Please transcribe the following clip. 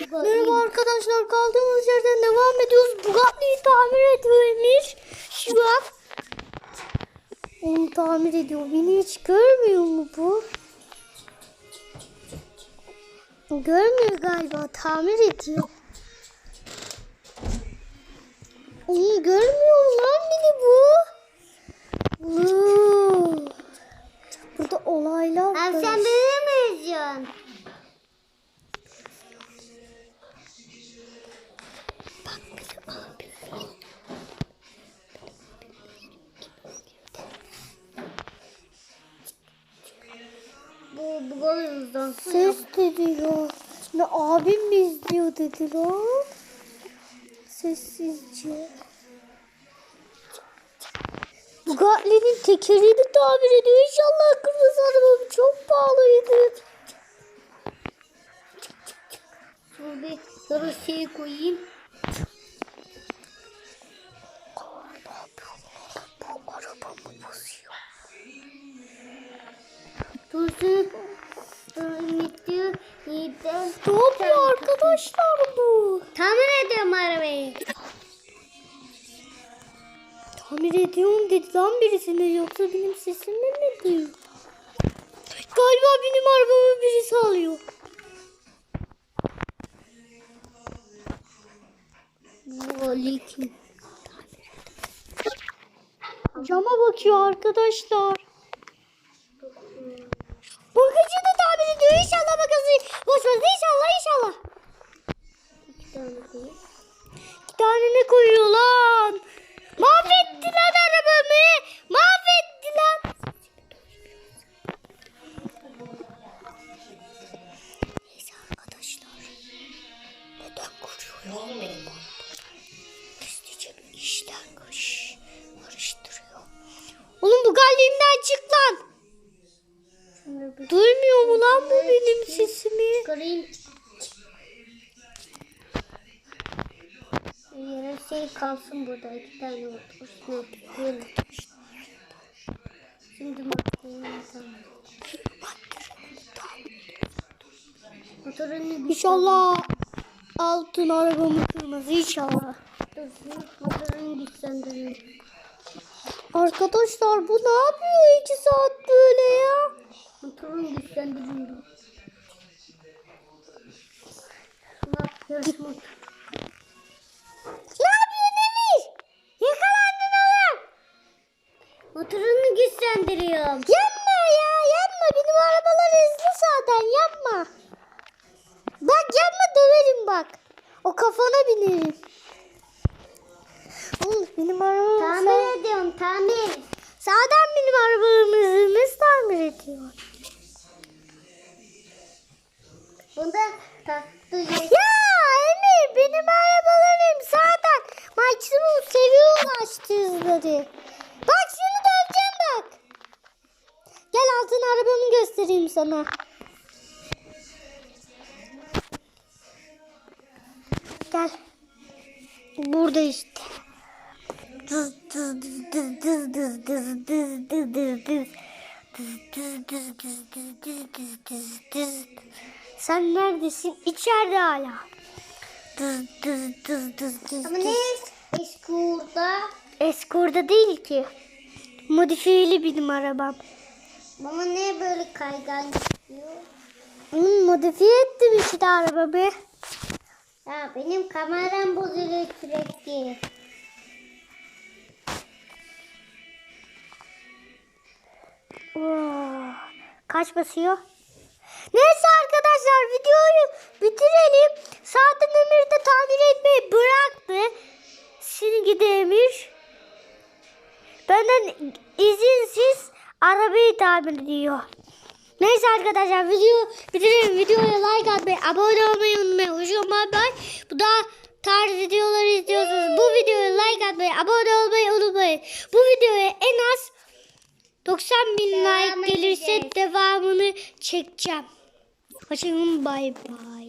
Merhaba arkadaşlar kaldığımız yerden devam ediyoruz. Bugatti'yi tamir ediyormuş. Şu an. Onu tamir ediyor. Beni hiç görmüyor mu bu? Görmüyor galiba. Tamir ediyor. Onu görmüyor mu lan beni bu? Burada olaylar Abi sen beni mi izliyorsun? Golümüzden Ses dedi ya. Ne abim mi izliyor dedi lan. Sessizce. Bugatti'nin tekerini tamir ediyor. İnşallah kırmızı arabam çok pahalıydı. Bir sarı şey koyayım. İyiden. Ne yapıyor arkadaşlar bu? Tamir ediyorum arabayı. Tamir ediyorum dedi lan birisine yoksa benim sesimle mi diyor? Galiba benim arabamı birisi alıyor. Likin. Cama bakıyor arkadaşlar. Bakıcı da tamir ediyor. İnşallah bakası boşmaz. İnşallah inşallah. İki tane koyayım. İki tane ne koyuyor lan? Mahvetti lan arabamı. Duymuyor mu lan bu benim sesimi? çıkarayım. Yere şey kalsın burada iki tane otursun. Şimdi. Motorunu İnşallah altın arabamı kırmaz inşallah. Motorunu güçlendirelim. Arkadaşlar bu ne yapıyor iki saat böyle ya? Güçlendirelim. Bak yarış motor. Ne yapıyorsun Emir? Yakalandın oğlum. Motorunu güçlendiriyorum. Yapma ya yapma benim arabalar hızlı zaten yapma. Bak yapma döverim bak. O kafana binerim. Oğlum benim arabam Tamir ediyorum tamir. sağdan benim arabamı nasıl tamir ediyor? Bunda taktı. Ya Emir benim arabalarım zaten maksimum seviye ulaştı hızları. Bak şunu döveceğim bak. Gel altın arabamı göstereyim sana. Gel. Burada işte. Dız dız dız dız dız dız dız dız dız dız dız. Dız dız dız dız dız dız dız dız dız. Sen neredesin? İçeride hala. Dız dız dız dız dız Ama ne orada? Eskorda değil ki. Modifiyeli benim arabam. Baba ne böyle kaygan gidiyor? Hmm, modifiye ettim işte arabamı. Ya benim kameram bozuluyor sürekli. Kaç basıyor? Neyse arkadaşlar videoyu bitirelim. Zaten Emir de tamir etmeyi bıraktı. Şimdi gidemiş. Benden izinsiz arabayı tamir ediyor. Neyse arkadaşlar video bitirelim. Videoya like atmayı, abone olmayı unutmayın. Hoşçakalın bay bay. Bu da tarz videoları istiyorsanız bu videoya like atmayı, abone olmayı unutmayın. Bu videoya en az 90 bin Devam like gelirse edeceğiz. devamını çekeceğim. Hoşçakalın bay bay.